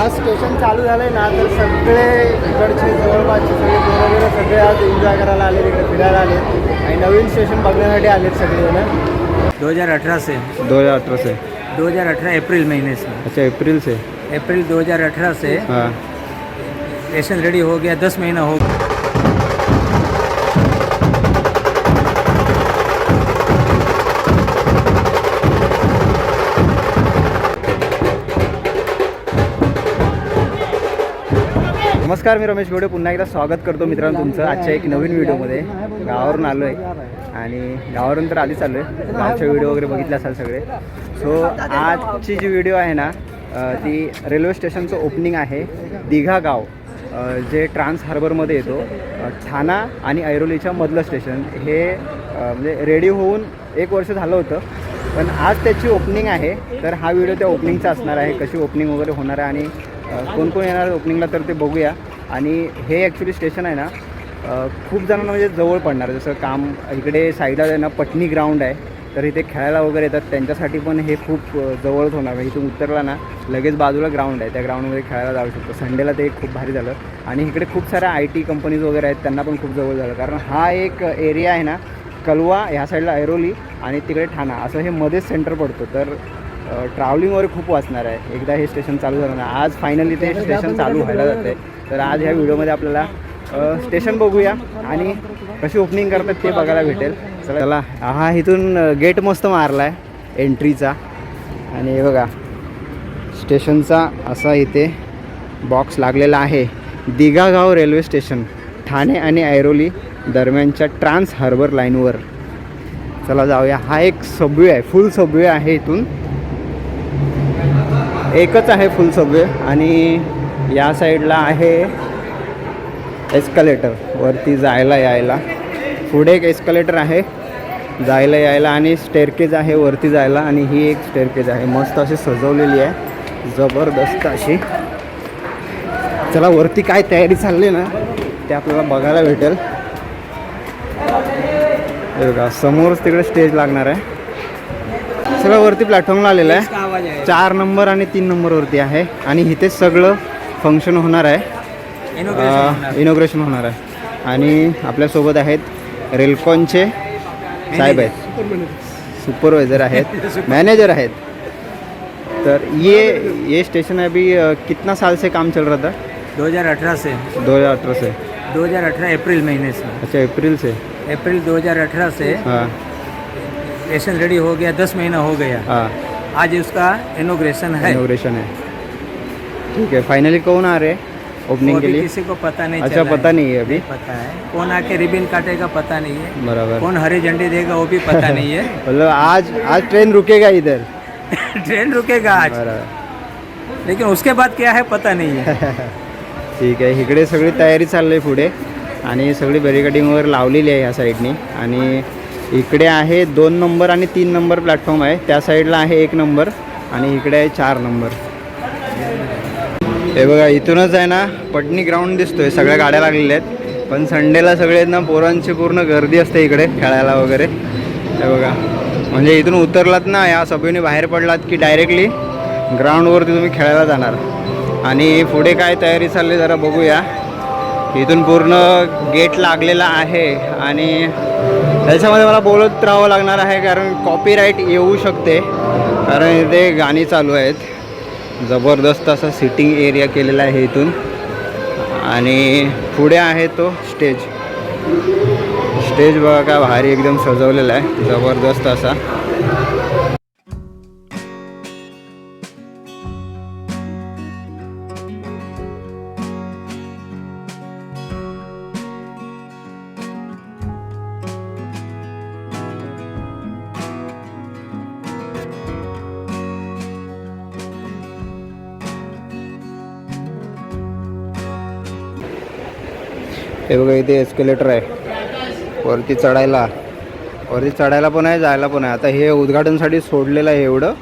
आज स्टेशन चालू झालंय ना तर सगळे इकडचे जवळपासचे सगळे पोरं वगैरे सगळे आज एन्जॉय करायला आले इकडे फिरायला आले आणि नवीन स्टेशन बघण्यासाठी आलेत सगळेजण. 2018 से. दो हजार अठरा से. 2018 अप्रैल महीने से. अच्छा अप्रैल से. अप्रैल 2018 से. हाँ. स्टेशन रेडी हो गया दस महीना हो नमस्कार मी रमेश गोडे. पुन्हा एकदा स्वागत करतो मित्रांनो तुमचं आजच्या एक नवीन व्हिडिओमध्ये. गावावरून आलो आहे आणि गावावरून तर आधीच आलो आहे गावचे व्हिडिओ वगैरे बघितले असाल सगळे. सो आजची जी व्हिडिओ आहे ना ती रेल्वे स्टेशनचं ओपनिंग आहे दिघा गाव. जे ट्रान्स हार्बरमध्ये येतो ठाणा आणि ऐरोलीच्या मधलं स्टेशन. हे म्हणजे रेडी होऊन एक वर्ष झालं होतं. पण आज त्याची ओपनिंग आहे तर हा व्हिडिओ त्या ओपनिंगचा असणार आहे. कशी ओपनिंग वगैरे होणार आहे आणि कोण कोण येणार ओपनिंगला तर ते बघूया. आणि हे ॲक्च्युली स्टेशन आहे ना खूप जणांना म्हणजे जवळ पडणार. जसं काम इकडे साईडला आहे ना पटणी ग्राउंड आहे. तर इथे खेळायला वगैरे येतात. त्यांच्यासाठी पण हे खूप जवळच होणार. म्हणजे इथून उतरला ना लगेच बाजूला ग्राउंड आहे. त्या ग्राउंडमध्ये खेळायला जाऊ शकतो. संडेला ते खूप भारी झालं. आणि इकडे खूप साऱ्या आय टी कंपनीज वगैरे आहेत. त्यांना पण खूप जवळ झालं. कारण हा एक एरिया आहे ना कलवा ह्या साईडला ऐरोली आणि तिकडे ठाणा. असं हे मध्येच सेंटर पडतो. तर ट्रॅव्हलिंग वगैरे खूप वाचणार आहे. एकदा हे स्टेशन चालू झालं ना आज फायनली ते स्टेशन चालू व्हायला जाते. तर आज ह्या व्हिडिओमध्ये आपल्याला स्टेशन बघूया आणि कशी ओपनिंग करतात ते बघायला भेटेल. चला हा इथून गेट मस्त मारला आहे एंट्रीचा आणि हे बघा स्टेशनचा असा इथे बॉक्स लागलेला आहे. दिघागाव रेल्वे स्टेशन ठाणे आणि ऐरोली दरम्यानच्या ट्रान्स हार्बर लाईनवर चला जाऊया. हा एक सबवे आहे. फुल सबवे आहे इथून. एकच आहे फुल सबवे आणि या साईडला आहे एस्कलेटर. वरती जायला यायला. पुढे एक एस्कलेटर आहे. जायला यायला आणि स्टेअरकेज आहे. वरती जायला आणि ही एक स्टेअरकेज आहे. मस्त अशी सजवलेली आहे. जबरदस्त अशी. चला वरती काय तयारी चालली ना ते आपल्याला बघायला भेटेल. बघा समोरच तिकडे स्टेज लागणार आहे. सगळं वरती प्लॅटफॉर्मला आलेलं आहे. चार नंबर आणि तीन नंबरवरती आहे. आणि इथेच सगळं फंक्शन होणार आहे. इनोग्रेशन होणार. आहे. आणि आपल्यासोबत आहेत रेलकॉनचे साहेब आहेत. सुपरवायझर आहेत. मॅनेजर आहेत. तर ये ये स्टेशन अभी कितना साल से काम चल रहा था? 2018 से। दो हज़ार अठारह से। 2018 अप्रैल महीने से। अच्छा अप्रैल से। अप्रैल 2018 से हाँ। स्टेशन रेडी हो गया दस महीना हो गया। हाँ। आज उसका इनोग्रेशन है। इनोग्रेशन है। ठीक है फाइनली कौन आ रहे हैं ओपनिंग के लिए किसी को पता नहीं अच्छा पता नहीं है अभी. पता है। कौन आके रिबिन काटेगा पता नहीं है। बराबर. कौन हरी झंडी देगा वो भी पता नहीं है। मतलब आज आज ट्रेन रुकेगा इधर. ट्रेन रुकेगा आज। लेकिन उसके बाद क्या है पता नहीं है। ठीक आहे. इकडे सगळी तयारी चालली आहे पुढे. आणि सगळी बॅरिकेडिंग वगैरे लावलेली आहे ह्या साईडनी आणि इकडे आहे दोन नंबर आणि तीन नंबर प्लॅटफॉर्म आहे. त्या साईडला आहे एक नंबर आणि इकडे आहे चार नंबर हे बघा इथूनच आहे ना पटणी ग्राउंड दिसतोय. सगळ्या गाड्या लागलेल्या आहेत. पण संडेला सगळे ना पोरांची पूर्ण गर्दी असते इकडे खेळायला वगैरे. हे बघा. म्हणजे इथून उतरलात ना या सभेने बाहेर पडलात की डायरेक्टली ग्राउंडवरती तुम्ही खेळायला जाणार. आणि पुढे काय तयारी चालली जरा बघूया. इथून पूर्ण गेट लागलेला आहे आणि त्याच्यामध्ये मला बोलत राहावं लागणार आहे कारण कॉपीराईट येऊ शकते. कारण इथे गाणी चालू आहेत. जबरदस्त असा सिटिंग एरिया केलेला आहे इथून. आणि पुढे आहे तो स्टेज स्टेज बघा का भारी एकदम सजवलेला आहे. जबरदस्त असा. हे बघा इथे एस्केलेटर आहे. वरती चढायला. वरती चढायला पण आहे जायला पण आहे. आता हे उद्घाटनसाठी सोडलेलं आहे एवढं.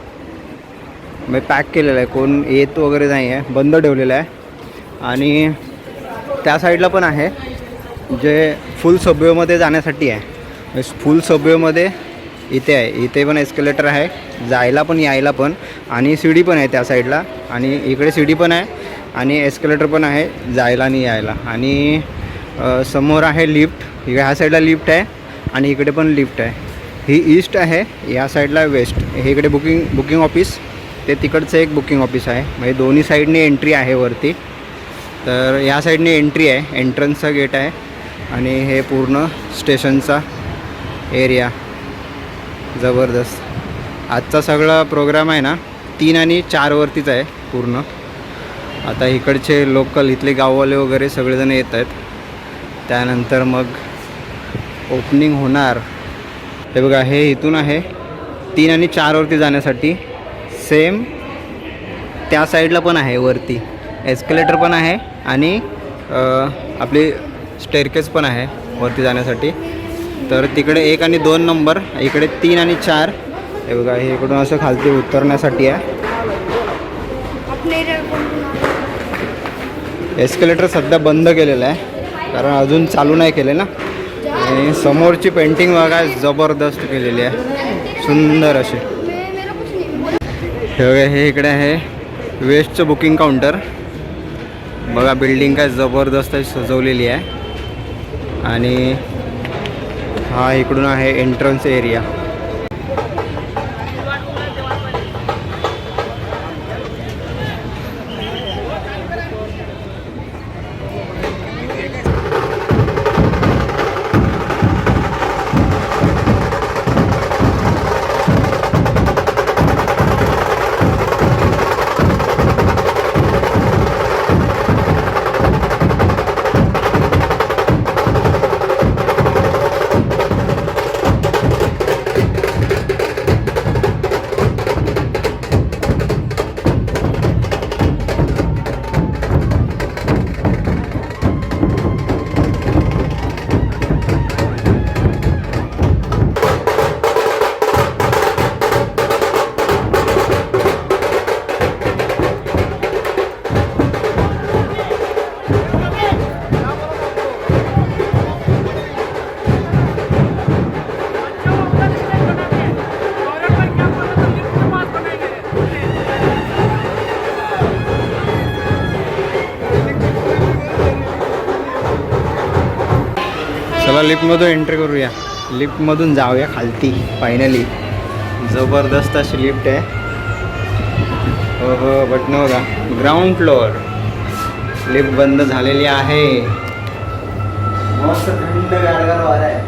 मी पॅक केलेलं आहे. कोण येत वगैरे नाही आहे. बंद ठेवलेलं आहे. आणि त्या साईडला पण आहे. जे फुल सबवेमध्ये जाण्यासाठी आहे. फुल सबवेमध्ये इथे आहे. इथे पण एस्केलेटर आहे. जायला पण यायला पण. आणि सीडी पण आहे त्या साईडला आणि इकडे सीडी पण आहे. आणि एस्केलेटर पण आहे. जायला आणि यायला. आणि समोर आहे लिफ्ट. ह्या साईडला लिफ्ट आहे आणि इकडे पण लिफ्ट आहे. ही ईस्ट आहे या साईडला वेस्ट. हे इकडे बुकिंग बुकिंग ऑफिस. ते तिकडचं एक बुकिंग ऑफिस आहे. म्हणजे दोन्ही साईडने एंट्री आहे वरती. तर या साईडने एंट्री आहे. एंट्रन्सचा गेट आहे आणि हे पूर्ण स्टेशनचा एरिया. जबरदस्त. आजचा सगळा प्रोग्राम आहे ना तीन आणि चारवरतीच आहे पूर्ण. आता इकडचे लोकल इथले गाववाले वगैरे सगळेजण येत आहेत. त्यानंतर मग ओपनिंग होणार. हे बघा हे इथून आहे. तीन आणि चारवरती जाण्यासाठी. सेम त्या साईडला पण आहे वरती. एस्केलेटर पण आहे आणि आपली स्टेअरकेस पण आहे वरती जाण्यासाठी. तर तिकडे एक आणि दोन नंबर इकडे तीन आणि चार. हे बघा हे इकडून असं खालती उतरण्यासाठी आहे. एस्केलेटर सध्या बंद केलेलं आहे. कारण अजून चालू नाही केले ना. आणि समोरची पेंटिंग बघा जबरदस्त केलेली आहे. सुंदर अशी. हे बघा हे इकडे आहे वेस्टचं बुकिंग काउंटर बघा बिल्डिंग काय जबरदस्त सजवलेली आहे. आणि हा इकडून आहे एंट्रन्स एरिया चला लिफ्टमधून एंट्री करूया. लिफ्टमधून जाऊया खालती फायनली जबरदस्त अशी लिफ्ट आहे. हो हो बटन बघा. ग्राउंड फ्लोअर लिफ्ट बंद झालेली आहे. मस्त थंड गारगार वारा आहे.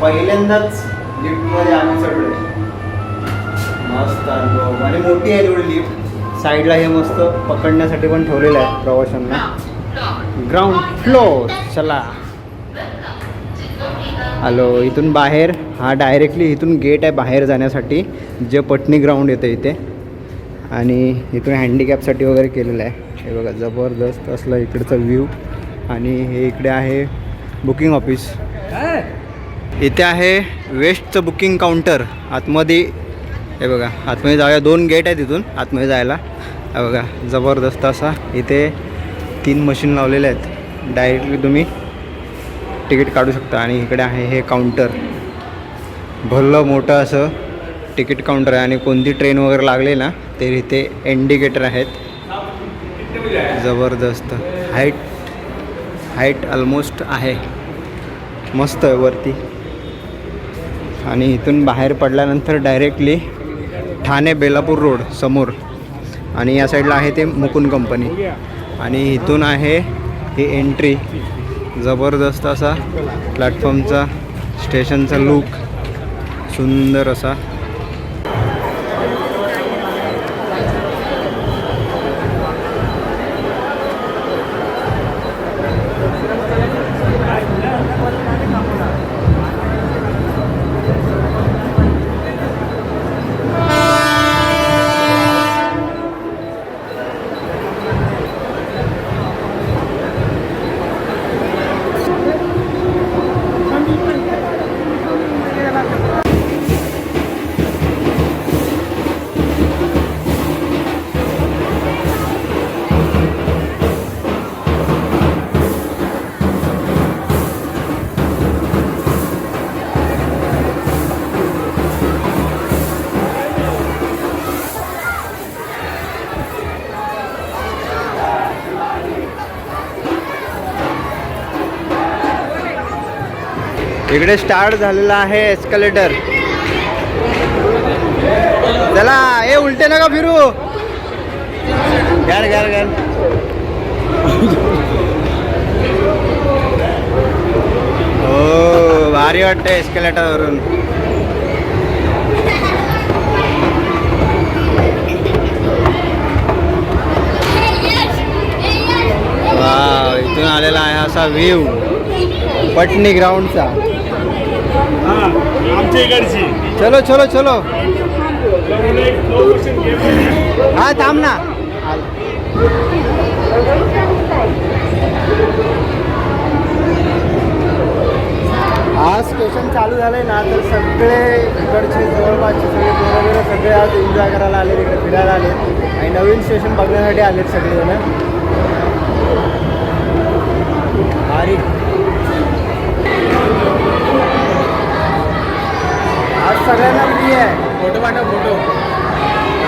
पहिल्यांदाच लिफ्टमध्ये आम्ही चढलोय. मस्त अनुभव. आणि मोठी आहे तेवढी लिफ्ट साईडला हे मस्त पकडण्यासाठी पण ठेवलेलं आहे प्रवाशांना. ग्राउंड फ्लोअर चला. आलो इथून बाहेर हा डायरेक्टली इथून गेट आहे बाहेर जाण्यासाठी जे पटणी ग्राउंड येतं इथे. आणि इथून हँडिकॅपसाठी वगैरे केलेलं आहे. हे बघा जबरदस्त असलं इकडचं व्ह्यू आणि हे इकडे आहे बुकिंग ऑफिस इथे आहे वेस्टचं बुकिंग काउंटर आतमध्ये हे बघा आतमध्ये जाऊया. दोन गेट आहेत तिथून आतमध्ये जायला. हे बघा जबरदस्त असा. इथे तीन मशीन लावलेले आहेत. डायरेक्टली तुम्ही तिकीट काढू शकता आणि इकडे आहे हे काउंटर. भलं मोठं असं तिकीट काउंटर आहे आणि कोणती ट्रेन वगैरे लागली ना ते इथे इंडिकेटर आहेत. जबरदस्त. हाईट हाईट ऑलमोस्ट आहे. मस्त आहे वरती. आणि इथून बाहेर पडल्यानंतर डायरेक्टली ठाणे बेलापूर रोड समोर. आणि या साईडला आहे ते मुकुंद कंपनी आणि इथून आहे ही एंट्री जबरदस्त असा प्लॅटफॉर्मचा स्टेशनचा लूक सुंदर असा. इकडे स्टार्ट झालेला आहे एस्कलेटर चला ए उलटे नका फिरू. घ्या घ्या घ्या हो भारी वाटतं एस्कलेटरवरून वा इथून आलेला आहे असा व्ह्यू पटणी ग्राउंडचा आमच्या इकडची. चलो चलो चलो. हा थांब ना. आज स्टेशन चालू झालंय ना तर सगळे इकडचे जवळपासचे सगळे पोरं सगळे आज एन्जॉय करायला आले इकडे फिरायला आले आणि नवीन स्टेशन बघण्यासाठी आलेत सगळेजण. भारी. आज सगळ्यांना फ्री आहे. फोटो पाठव फोटो.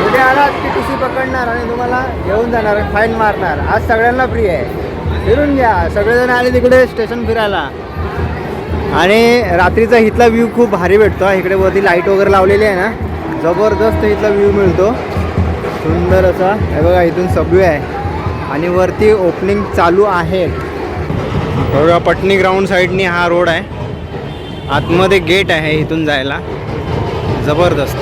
उद्या आलात की टी सी पकडणार आणि तुम्हाला घेऊन जाणार फाईन मारणार. आज सगळ्यांना फ्री आहे. फिरून घ्या. सगळेजण आले तिकडे स्टेशन फिरायला. आणि रात्रीचा इथला व्ह्यू खूप भारी भेटतो इकडे वरती लाइट वगैरे लावलेली आहे ना. जबरदस्त इथला व्ह्यू मिळतो. सुंदर असा. हे बघा इथून सबवे आहे. आणि वरती ओपनिंग चालू आहे. बघा पटणी ग्राउंड साईडनी हा रोड आहे. आतमध्ये गेट आहे इथून जायला. जबरदस्त.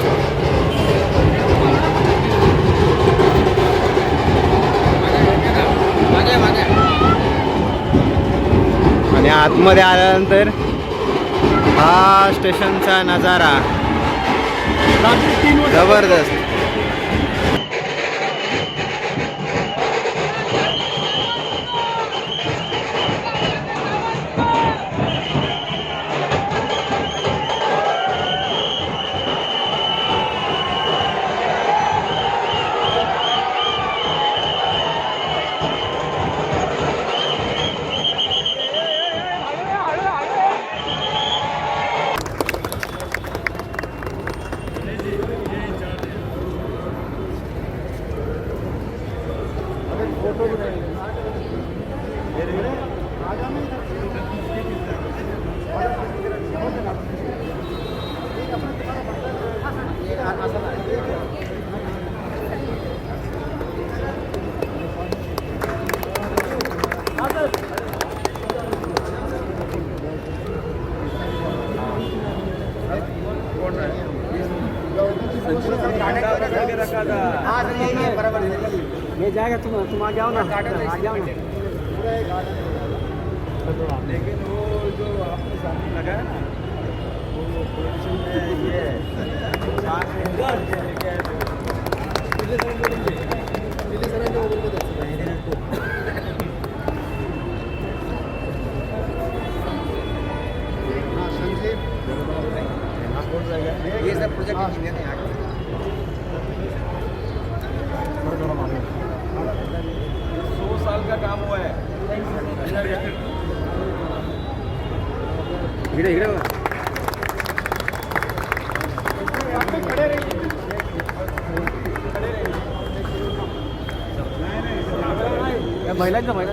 आणि आतमध्ये आल्यानंतर हा स्टेशनचा नजारा. जबरदस्त. ये जाएगा तुम तुम आ जाओ ना आ जाओ ना लेकिन वो जो आपने सामने लगाया ना वो पोजीशन में ये है साथ में लेके आए थे। ये सब प्रोजेक्ट इंजीनियर है यहाँ सौ साल का काम हुआ है इकडे इकडे बघा. महिलांचं महिला